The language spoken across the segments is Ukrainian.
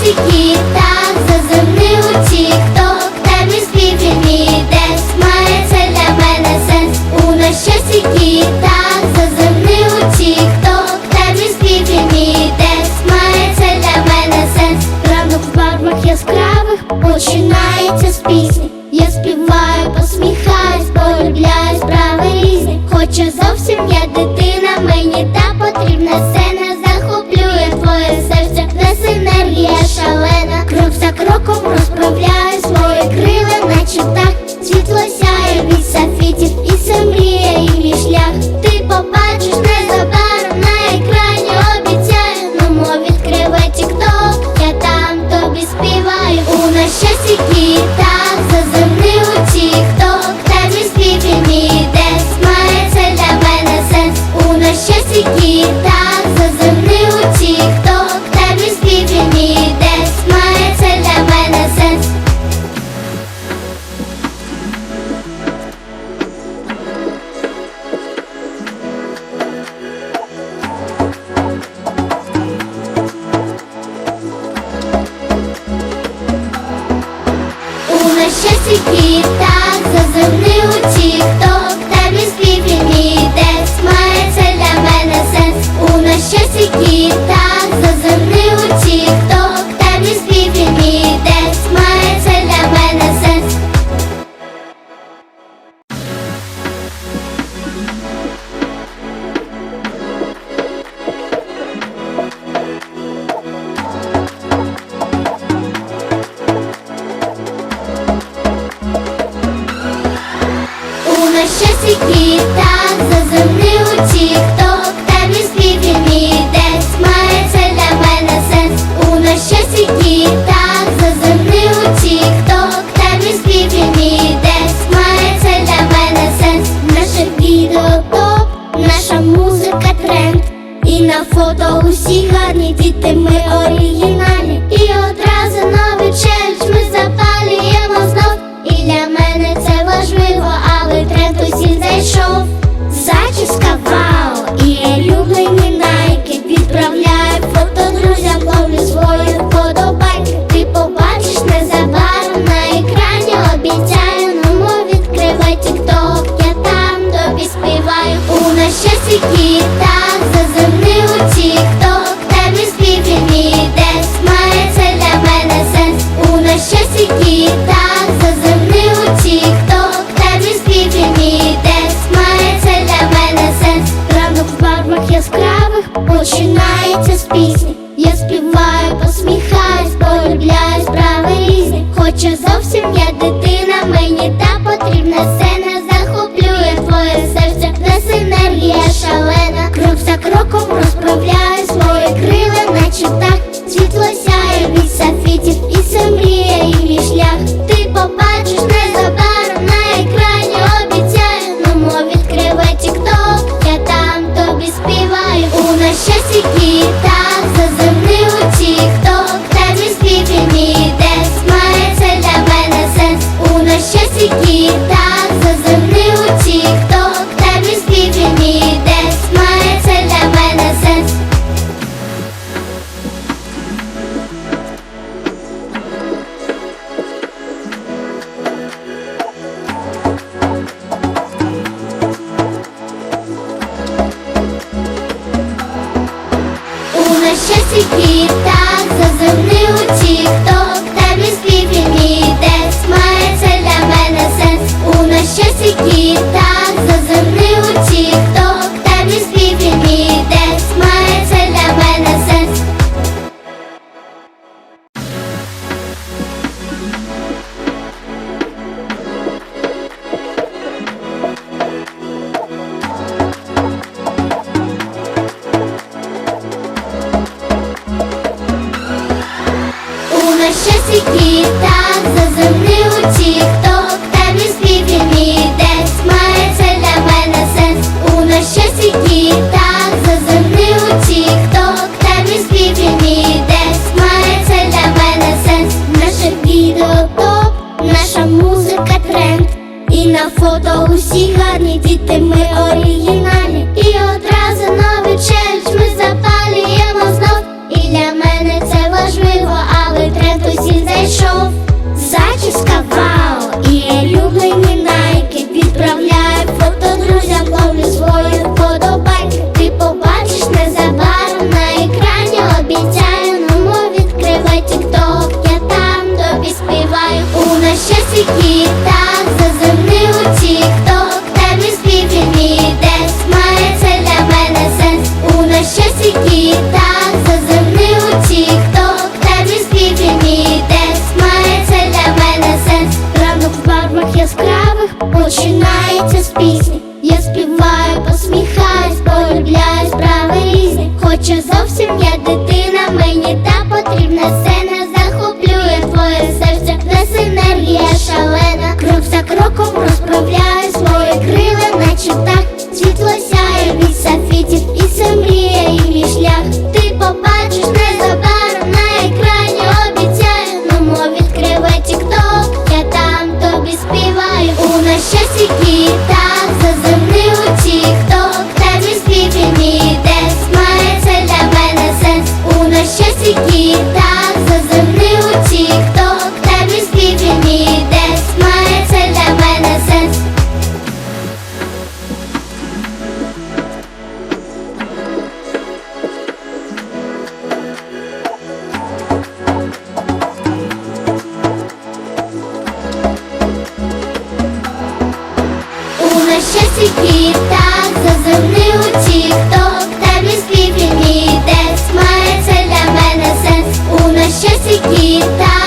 світі, так заземний у ток Там і спів для мене сенс У нас щось світі, так заземний у ток Там і спів і для мене сенс. Ранок в барвах яскравих починається з пісні. діти ми моє серце, несе енергія шалена, крок за кроком розправляє свої крила, наче так світло сяє від сафітів, і це мрія, і мій шлях. Ти побачиш щасті кіта, заземний у ток там і спів десь має для мене сенс. У нас щасті кіта, заземний у тік-ток, там і спів десь має для мене сенс. Наше відео топ, наша музика тренд. І на фото усі гарні діти ми оригінальні. І одразу пісні, я співаю, посміхаюсь, полюбляю справи різні. Хочу зовсім я дитина, мені та потрібна сцена. Захоплює твоє серце, нас енергія шалена, крок за кроком розправляю свої крила, наче так світло сяє від софітів щось кіта, за зазирни у тік-ток та мій спів і мій десь. Має це для мене сенс. У нас щось кіта, за зазирни у тік-ток seguir.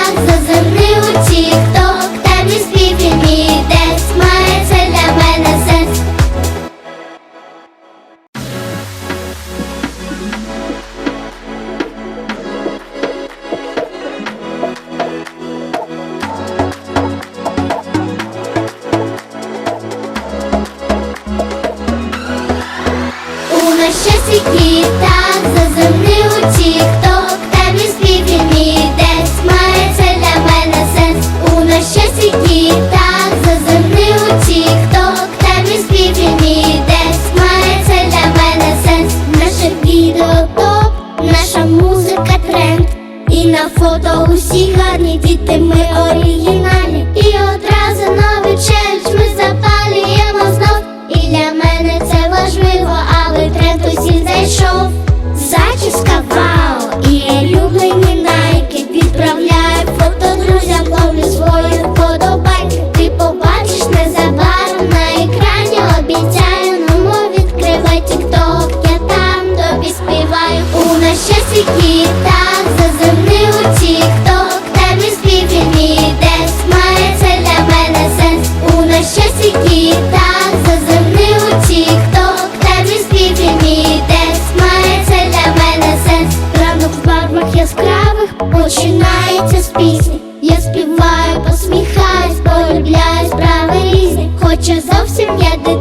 зірочка, вау, і найки Відправляю фото друзям, ловлю свої вподобайки Ти побачиш незабаром на екрані обіцяю, ну відкривай тікток, я там тобі співаю. У нас щастя кіта Хоча зовсім я